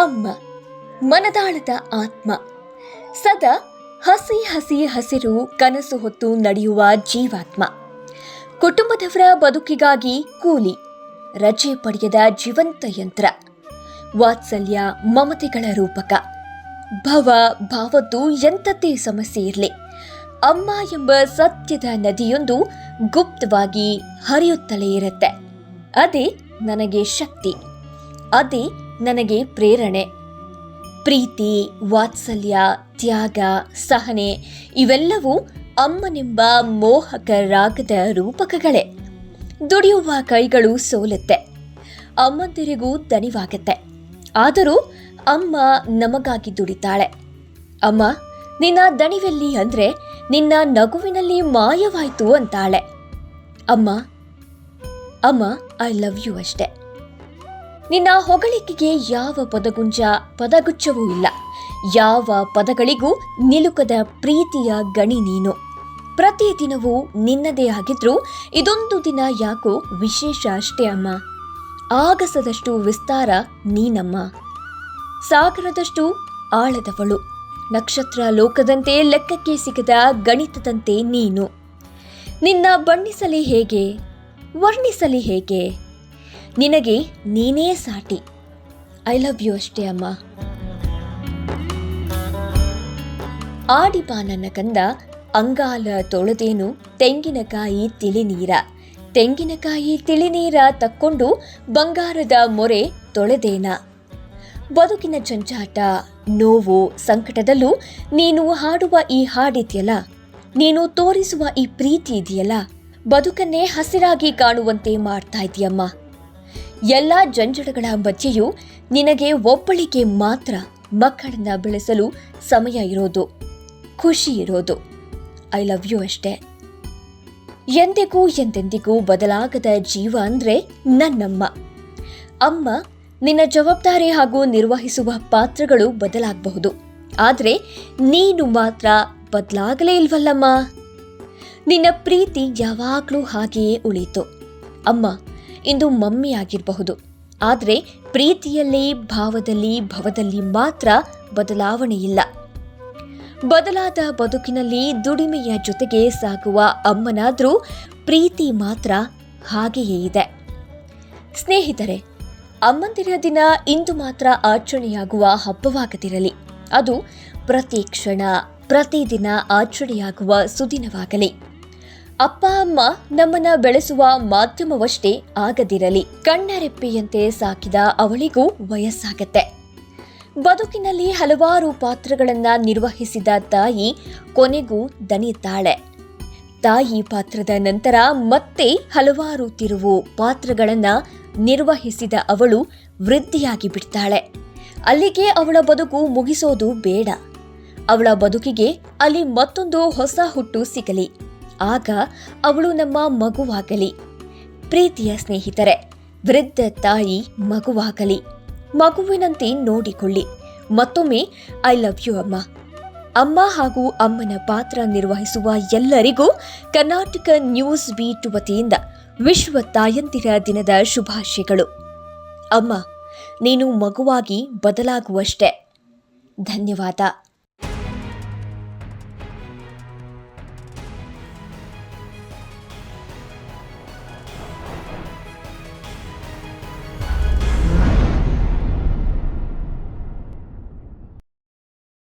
ಅಮ್ಮ, ಮನದಾಳದ ಆತ್ಮ. ಸದಾ ಹಸಿ ಹಸಿ ಹಸಿರು ಕನಸು ಹೊತ್ತು ನಡೆಯುವ ಜೀವಾತ್ಮ. ಕುಟುಂಬದವರ ಬದುಕಿಗಾಗಿ ಕೂಲಿ, ರಜೆ ಪಡೆಯದ ಜೀವಂತ ಯಂತ್ರ, ವಾತ್ಸಲ್ಯ ಮಮತೆಗಳ ರೂಪಕ. ಭವ ಭಾವದ್ದು ಎಂಥದ್ದೇ ಸಮಸ್ಯೆ ಇರಲಿ. ಅಮ್ಮ ಎಂಬ ಸತ್ಯದ ನದಿಯೊಂದು ಗುಪ್ತವಾಗಿ ಹರಿಯುತ್ತಲೇ ಇರುತ್ತೆ. ಅದೇ ನನಗೆ ಶಕ್ತಿ. ಅದೇ ನನಗೆ ಪ್ರೇರಣೆ. ಪ್ರೀತಿ, ವಾತ್ಸಲ್ಯ, ತ್ಯಾಗ, ಸಹನೆ ಇವೆಲ್ಲವೂ ಅಮ್ಮನೆಂಬ ಮೋಹಕ ರಾಗದ ರೂಪಕಗಳೇ. ದುಡಿಯುವ ಕೈಗಳು ಸೋಲುತ್ತೆ. ಅಮ್ಮಂದಿರಿಗೂ ದಣಿವಾಗತ್ತೆ. ಆದರೂ ಅಮ್ಮ ನಮಗಾಗಿ ದುಡಿತಾಳೆ. ಅಮ್ಮ, ನಿನ್ನ ದಣಿವೆಲ್ಲಿ ಅಂದ್ರೆ ನಿನ್ನ ನಗುವಿನಲ್ಲಿ ಮಾಯವಾಯ್ತು ಅಂತಾಳೆ. ಅಮ್ಮ ಅಮ್ಮ ಐ ಲವ್ ಯು ಅಷ್ಟೆ. ನಿನ್ನ ಹೊಗಳಿಕೆಗೆ ಯಾವ ಪದಗುಂಜ, ಪದಗುಚ್ಛವೂ ಇಲ್ಲ. ಯಾವ ಪದಗಳಿಗೂ ನಿಲುಕದ ಪ್ರೀತಿಯ ಗಣಿ ನೀನು. ಪ್ರತಿದಿನವೂ ನಿನ್ನದೇ ಆಗಿದ್ರೂ ಇದೊಂದು ದಿನ ಯಾಕೋ ವಿಶೇಷ ಅಷ್ಟೇ ಅಮ್ಮ. ಆಗಸದಷ್ಟು ವಿಸ್ತಾರ ನೀನಮ್ಮ. ಸಾಗರದಷ್ಟು ಆಳದವಳು. ನಕ್ಷತ್ರ ಲೋಕದಂತೆ ಲೆಕ್ಕಕ್ಕೆ ಸಿಗದ ಗಣಿತದಂತೆ ನೀನು. ನಿನ್ನ ಬಣ್ಣಿಸಲಿ ಹೇಗೆ, ವರ್ಣಿಸಲಿ ಹೇಗೆ ನಿನಗೆ ನೀನೇ ಸಾಟಿ. ಐ ಲವ್ ಯು ಅಷ್ಟೇ ಅಮ್ಮ. ಆಡಿಬಾ ನನ್ನ ಕಂದ ಅಂಗಾಲ ತೊಳೆದೇನು ತೆಂಗಿನಕಾಯಿ ತಿಳಿನೀರ. ತೆಂಗಿನಕಾಯಿ ತಿಳಿನೀರ ತಕ್ಕೊಂಡು ಬಂಗಾರದ ಮೊರೆ ತೊಳೆದೇನ. ಬದುಕಿನ ಜಂಜಾಟ ನೋವು ಸಂಕಟದಲ್ಲೂ ನೀನು ಹಾಡುವ ಈ ಹಾಡಿದೆಯಲ್ಲ? ನೀನು ತೋರಿಸುವ ಈ ಪ್ರೀತಿ ಇದೆಯಲ್ಲ? ಬದುಕನ್ನೇ ಹಸಿರಾಗಿ ಕಾಣುವಂತೆ ಮಾಡ್ತಾ ಇದೆಯಮ್ಮ. ಎಲ್ಲ ಜಂಜಡಗಳ ಮಧ್ಯೆಯೂ ನಿನಗೆ ಒಬ್ಬಳಿಗೆ ಮಾತ್ರ ಮಕ್ಕಳನ್ನ ಬೆಳೆಸಲು ಸಮಯ ಇರೋದು, ಖುಷಿ ಇರೋದು. ಐ ಲವ್ ಯು ಅಷ್ಟೇ. ಎಂದಿಗೂ ಎಂದೆಂದಿಗೂ ಬದಲಾಗದ ಜೀವ ಅಂದ್ರೆ ನನ್ನಮ್ಮ. ಅಮ್ಮ ನಿನ್ನ ಜವಾಬ್ದಾರಿ ಹಾಗೂ ನಿರ್ವಹಿಸುವ ಪಾತ್ರಗಳು ಬದಲಾಗಬಹುದು. ಆದರೆ ನೀನು ಮಾತ್ರ ಬದಲಾಗಲೇ ಇಲ್ವಲ್ಲಮ್ಮ? ನಿನ್ನ ಪ್ರೀತಿ ಯಾವಾಗಲೂ ಹಾಗೆಯೇ ಉಳಿತು ಅಮ್ಮ ಇಂದು ಮಮ್ಮಿ ಆಗಿರಬಹುದು ಆದರೆ ಪ್ರೀತಿಯಲ್ಲಿ ಭಾವದಲ್ಲಿ ಭವದಲ್ಲಿ ಮಾತ್ರ ಬದಲಾವಣೆಯಿಲ್ಲ. ಬದಲಾದ ಬದುಕಿನಲ್ಲಿ ದುಡಿಮೆಯ ಜೊತೆಗೆ ಸಾಗುವ ಅಮ್ಮನಾದರೂ ಪ್ರೀತಿ ಮಾತ್ರ ಹಾಗೆಯೇ ಇದೆ. ಸ್ನೇಹಿತರೆ, ಅಮ್ಮಂದಿರ ದಿನ ಇಂದು ಮಾತ್ರ ಆಚರಣೆಯಾಗುವ ಹಬ್ಬವಾಗದಿರಲಿ. ಅದು ಪ್ರತಿ ಕ್ಷಣ, ಪ್ರತಿದಿನ ಆಚರಣೆಯಾಗುವ ಸುದಿನವಾಗಲಿ. ಅಪ್ಪ, ಅಮ್ಮ ನಮ್ಮನ್ನ ಬೆಳೆಸುವ ಮಾಧ್ಯಮವಷ್ಟೇ ಆಗದಿರಲಿ. ಕಣ್ಣರೆಪ್ಪೆಯಂತೆ ಸಾಕಿದ ಅವಳಿಗೂ ವಯಸ್ಸಾಗತ್ತೆ. ಬದುಕಿನಲ್ಲಿ ಹಲವಾರು ಪಾತ್ರಗಳನ್ನ ನಿರ್ವಹಿಸಿದ ತಾಯಿ ಕೊನೆಗೂ ದಣಿತಾಳೆ. ತಾಯಿ ಪಾತ್ರದ ನಂತರ ಮತ್ತೆ ಹಲವಾರು ತಿರುವು ಪಾತ್ರಗಳನ್ನ ನಿರ್ವಹಿಸಿದ ಅವಳು ವೃದ್ಧಿಯಾಗಿ ಬಿಡ್ತಾಳೆ. ಅಲ್ಲಿಗೆ ಅವಳ ಬದುಕು ಮುಗಿಸೋದು ಬೇಡ. ಅವಳ ಬದುಕಿಗೆ ಅಲ್ಲಿ ಮತ್ತೊಂದು ಹೊಸ ಹುಟ್ಟು ಸಿಗಲಿ. ಆಗ ಅವಳು ನಮ್ಮ ಮಗುವಾಗಲಿ. ಪ್ರೀತಿಯ ಸ್ನೇಹಿತರೆ, ವೃದ್ಧ ತಾಯಿ ಮಗುವಾಗಲಿ. ಮಗುವಿನಂತೆ ನೋಡಿಕೊಳ್ಳಿ. ಮತ್ತೊಮ್ಮೆ, ಐ ಲವ್ ಯು ಅಮ್ಮ. ಅಮ್ಮ ಹಾಗೂ ಅಮ್ಮನ ಪಾತ್ರ ನಿರ್ವಹಿಸುವ ಎಲ್ಲರಿಗೂ ಕರ್ನಾಟಕ ನ್ಯೂಸ್ ಬೀಟ್ ವತಿಯಿಂದ ವಿಶ್ವ ತಾಯಂದಿರ ದಿನದ ಶುಭಾಶಯಗಳು. ಅಮ್ಮ, ನೀನು ಮಗುವಾಗಿ ಬದಲಾಗುವಷ್ಟೇ. ಧನ್ಯವಾದ.